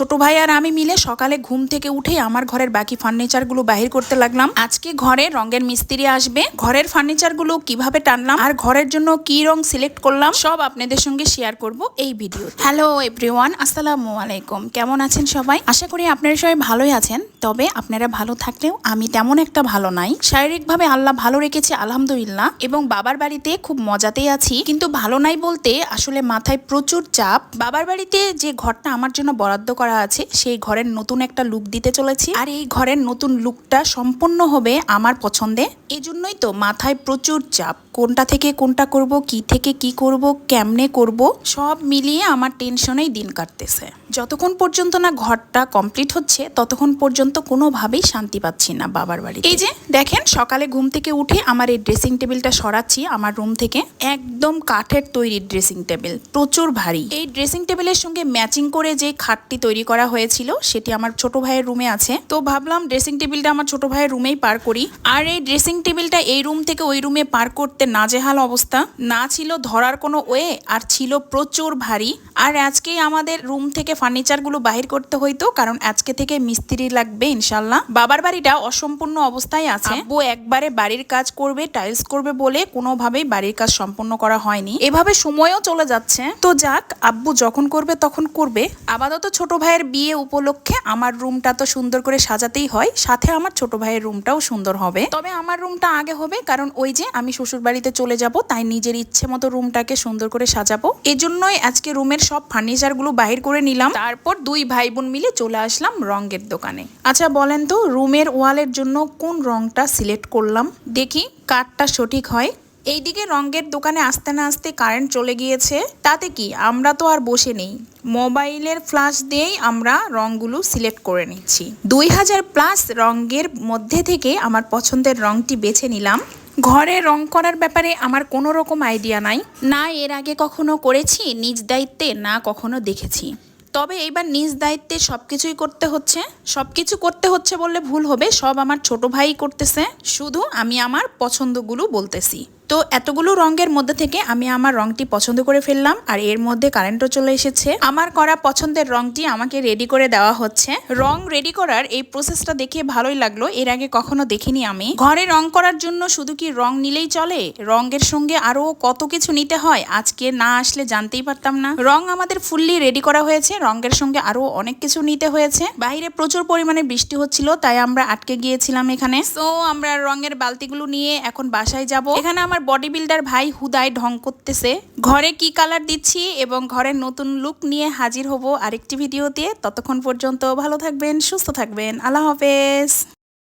ছোট ভাই আর আমি মিলে সকালে ঘুম থেকে উঠে আমার ঘরের বাকি ফার্নিচারগুলো বাহির করতে লাগলাম। আজকে ঘরে রঙের মিস্ত্রি আসবে। ঘরের ফার্নিচারগুলো কীভাবে টানলাম আর ঘরের জন্য কি রং সিলেক্ট করলাম সব আপনাদের সঙ্গে শেয়ার করব এই ভিডিও হ্যালো এভরিওয়ান আসসালামু আলাইকুম। কেমন আছেন সবাই? আশা করি আপনারা সবাই ভালোই আছেন। তবে আপনারা ভালো থাকলেও আমি তেমন একটা ভালো নাই। শারীরিকভাবে আল্লাহ ভালো রেখেছে, আলহামদুলিল্লাহ। এবং বাবার বাড়িতে খুব মজাতেই আছি। কিন্তু ভালো নাই বলতে আসলে মাথায় প্রচুর চাপ। বাবার বাড়িতে যে ঘরটা আমার জন্য বরাদ্দ করা আছে, সেই ঘরের নতুন একটা লুক দিতে চলেছি। আর এই ঘরের নতুন লুকটা সম্পূর্ণ হবে আমার পছন্দে। এই জন্যই তো মাথায় প্রচুর চাপ, কোনটা থেকে কোনটা করব, কি থেকে কি করব, কেমনে করব, সব মিলিয়ে আমার টেনশনেই দিন কাটতেছে। যতক্ষণ পর্যন্ত না ঘরটা কমপ্লিট হচ্ছে, ততক্ষণ পর্যন্ত কোনোভাবেই শান্তি পাচ্ছি না বাবার বাড়ি এই যে, দেখেন, সকালে ঘুম থেকে উঠে আমার এই ড্রেসিং টেবিলটা সরাচ্ছি, আমার রুম থেকে একদম কাঠের তৈরি ড্রেসিং টেবিল প্রচুর ভারী। এই ড্রেসিং টেবিলের সঙ্গে ম্যাচিং করে যে খাটটি তৈরি করা হয়েছিল, সেটি আমার ছোট ভাইয়ের রুমে আছে। তো ভাবলাম ড্রেসিং টেবিলটা আমার ছোট ভাইয়ের রুমেই পার করি। আর এই ড্রেসিং টেবিলটা এই রুম থেকে ওই রুমে পার করতে নাজেহাল অবস্থা। না ছিল ধরার কোনো ওয়ে আর ছিল প্রচুর ভারী। আর আজকেই আমাদের রুম থেকে ফার্নিচারগুলো বাহির করতে হইতো, কারণ আজকে থেকে মিস্ত্রি লাগবে ইনশাল্লাহ বাবার বাড়িটা অসম্পূর্ণ অবস্থায় আছে। আব্বু একবারে বাড়ির কাজ করবে টাইলস করবে বলে কোনোভাবেই বাড়ির কাজ সম্পূর্ণ করা হয়নি। এভাবে সময়ও চলে যাচ্ছে। তো যাক, আব্বু যখন করবে তখন করবে। আপাতত ছোট ভাইয়ের বিয়ে উপলক্ষে আমার রুমটা তো সুন্দর করে সাজাতেই হয়, সাথে আমার ছোট ভাইয়ের রুমটাও সুন্দর হবে। তবে আমার রুমটা আগে হবে, কারণ ওই যে আমি শ্বশুর বাড়িতে চলে যাব, তাই নিজের ইচ্ছে মতো রুমটাকে সুন্দর করে সাজাবো। এজন্যই আজকে রুমের সব ফার্নিচারগুলো বাহির করে নিলাম। তারপর দুই ভাই বোন মিলে চলে আসলাম রঙের দোকানে। আচ্ছা বলেন তো, রুমের ওয়ালের জন্য কোন রংটা সিলেক্ট করলাম? দেখি কাঠটা সঠিক হয়। এইদিকে রঙের দোকানে আসতে না আসতে কারেন্ট চলে গিয়েছে। তাতে কি, আমরা তো আর বসে নেই। মোবাইলের ফ্ল্যাশ দিয়েই আমরা রঙগুলো সিলেক্ট করে নিচ্ছি। দুই হাজার প্লাস রঙের মধ্যে থেকে আমার পছন্দের রঙটি বেছে নিলাম। ঘরে রং করার ব্যাপারে আমার কোনো রকম আইডিয়া নাই। না এর আগে কখনো করেছি, নিজ দায়িত্বে না কখনো দেখেছি। তবে এইবার নিজ দায়িত্বে সব কিছুই করতে হচ্ছে। সব কিছু করতে হচ্ছে বললে ভুল হবে, সব আমার ছোট ভাই করতেছে। শুধু আমি আমার পছন্দগুলো বলতেছি। তো এতগুলো রঙের মধ্যে থেকে আমি আমার রংটি পছন্দ করে ফেললাম, আর এর মধ্যে কারেন্টও চলে এসেছে। আমার করা পছন্দের রংটি আমাকে রেডি করে দেওয়া হচ্ছে। রং রেডি করার এই প্রসেসটা দেখে ভালোই লাগল, এর আগে কখনো দেখিনি আমি। ঘরে রং করার জন্য শুধু কি রং নিলেই চলে? রঙের সঙ্গে আরও কত কিছু নিতে হয়? আজকে না আসলে জানতেই পারতাম না। রং আমাদের ফুললি রেডি করা হয়েছে, রঙের সঙ্গে আরও অনেক কিছু নিতে হয়েছে। বাইরে প্রচুর পরিমাণে বৃষ্টি হচ্ছিল, তাই আমরা আটকে গিয়েছিলাম এখানে। তো আমরা রঙের বালতিগুলো নিয়ে এখন বাসায় যাব। এখানে আমার বডি বিল্ডার ভাই হুদায় ঢং করতেছে। ঘরে কি কালার দিচ্ছি এবং ঘরের নতুন লুক নিয়ে হাজির হব আরেকটি ভিডিও দিয়ে ততক্ষণ পর্যন্ত ভালো থাকবেন, সুস্থ থাকবেন। আল্লাহ হাফেজ।